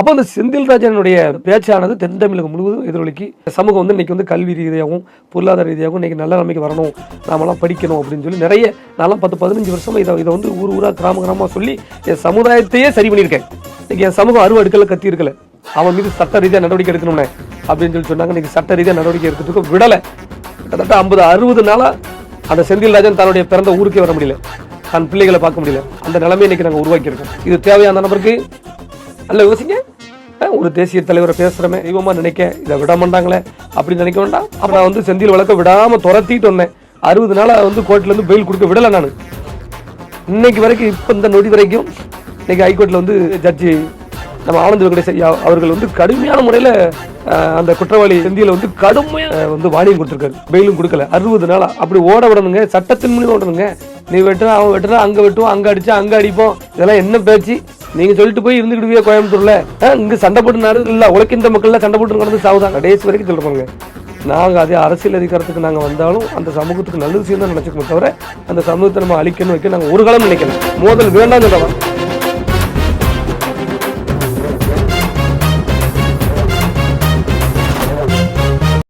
அப்போ அந்த செந்தில்ராஜனுடைய பேச்சானது தென் தமிழகம் முழுவதும் எதிரொலிக்கு. சமூகம் வந்து இன்னைக்கு வந்து கல்வி ரீதியாகவும் பொருளாதார ரீதியாகவும் இன்னைக்கு நல்ல நிலைமைக்கு வரணும். நாமெல்லாம் படிக்கணும் அப்படின்னு சொல்லி நிறைய நான்லாம் பத்து பதினஞ்சு வருஷமாக இதை இதை வந்து ஊர் ஊராக கிராம கிராமமாக சொல்லி என் சமுதாயத்தையே சரி பண்ணியிருக்கேன். இன்னைக்கு என் சமூகம் அறுவ அடுக்கல கத்தி இருக்கல. அவன் மீது சட்ட ரீதியாக நடவடிக்கை எடுக்கணும்னே அப்படின்னு சொல்லி சொன்னாங்க. இன்னைக்கு சட்ட ரீதியாக நடவடிக்கை எடுக்கிறதுக்கு விடலை. கிட்டத்தட்ட ஐம்பது அறுபது நாளாக அந்த செந்தில் ராஜன் தன்னுடைய பிறந்த ஊருக்கே வர முடியல. தன் பிள்ளைகளை பார்க்க முடியல. அந்த நிலைமையை இன்னைக்கு நாங்கள் உருவாக்கியிருக்கோம். இது தேவையான நபருக்கு? நல்ல யோசிங்க. ஒரு தேசிய தலைவரை பேசுகிறமே தெய்வமாக நினைக்க இதை விட மாட்டாங்களே அப்படின்னு நினைக்க வேண்டாம். அப்போ நான் வந்து செந்தில் வழக்க விடாமல் துரத்திட்டு வந்தேன். அறுபது நாளாக வந்து கோர்ட்லேருந்து பெயில் கொடுக்க விடலை நான். இன்னைக்கு வரைக்கும் இப்போ இந்த நொடி வரைக்கும் இன்னைக்கு ஹைகோர்ட்டில் வந்து ஜட்ஜி நம்ம ஆனந்த வெங்கடேஷ் ஐயா அவர்கள் வந்து கடுமையான முறையில் அந்த குற்றவாளி செந்தியில் வந்து கடுமையாக வந்து வாணியம் கொடுத்துருக்காரு. பெயிலும் கொடுக்கல. அறுபது நாளாக அப்படி ஓட விடணுங்க சட்டத்தின் மூலியம் ஓடணுங்க. நீ வெட்டுனா அவன் வெட்டுனா அங்கே வெட்டுவோம் அங்கே அடித்தா அங்கே அடிப்போம். இதெல்லாம் என்ன பேச்சு? நீங்க சொல்லிட்டு போய் இருந்துக்கிடுவியா கோயம்புத்தூர்ல. இங்க சண்டை போட்டு நாடு இல்ல உழைக்கின்ற மக்கள்லாம் சண்டை போட்டு நடந்து சாவுதான். கடைசி வரைக்கும் சொல்றாங்க. நாங்க அதே அரசியல் அதிகாரத்துக்கு நாங்க வந்தாலும் அந்த சமூகத்துக்கு நல்லது செய்யணும் நினைச்சுக்கணும் தவிர அந்த சமூகத்தை நம்ம அழிக்கணும் வைக்க நாங்க ஒரு காலம் நினைக்கணும் மோதல் வேண்டாம் சொல்றவன்.